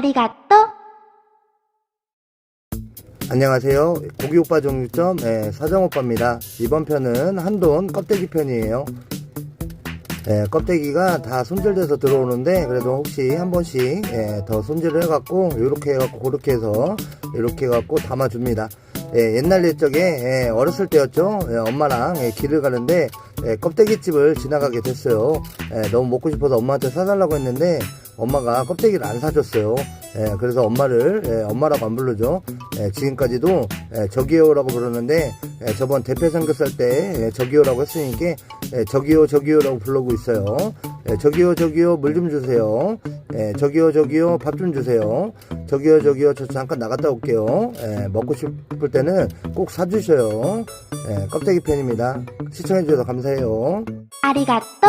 아리가또 안녕하세요. 고기오빠 정육점 예, 사장오빠입니다. 이번 편은 한돈 껍데기 편이에요. 예, 껍데기가 다 손질돼서 들어오는데 그래도 혹시 한 번씩 예, 더 손질을 해갖고 이렇게 해갖고 그렇게 해서 이렇게 해갖고 담아줍니다. 예, 옛날 옛적에 예, 어렸을 때였죠. 예, 엄마랑 예, 길을 가는데 예, 껍데기집을 지나가게 됐어요. 예, 너무 먹고 싶어서 엄마한테 사달라고 했는데 엄마가 껍데기를 안 사줬어요. 예, 그래서 엄마를 예, 엄마라고 안 부르죠. 예, 지금까지도 예, 저기요라고 부르는데 예, 저번 대패 삼겹살 때 예, 저기요라고 했으니까 예, 저기요 저기요라고 부르고 있어요. 예, 저기요 저기요 물 좀 주세요. 예, 저기요 저기요 밥 좀 주세요. 저기요 저기요 저 잠깐 나갔다 올게요. 예, 먹고 싶을 때는 꼭 사주셔요. 예, 껍데기 편입니다. 시청해주셔서 감사해요. 아리가또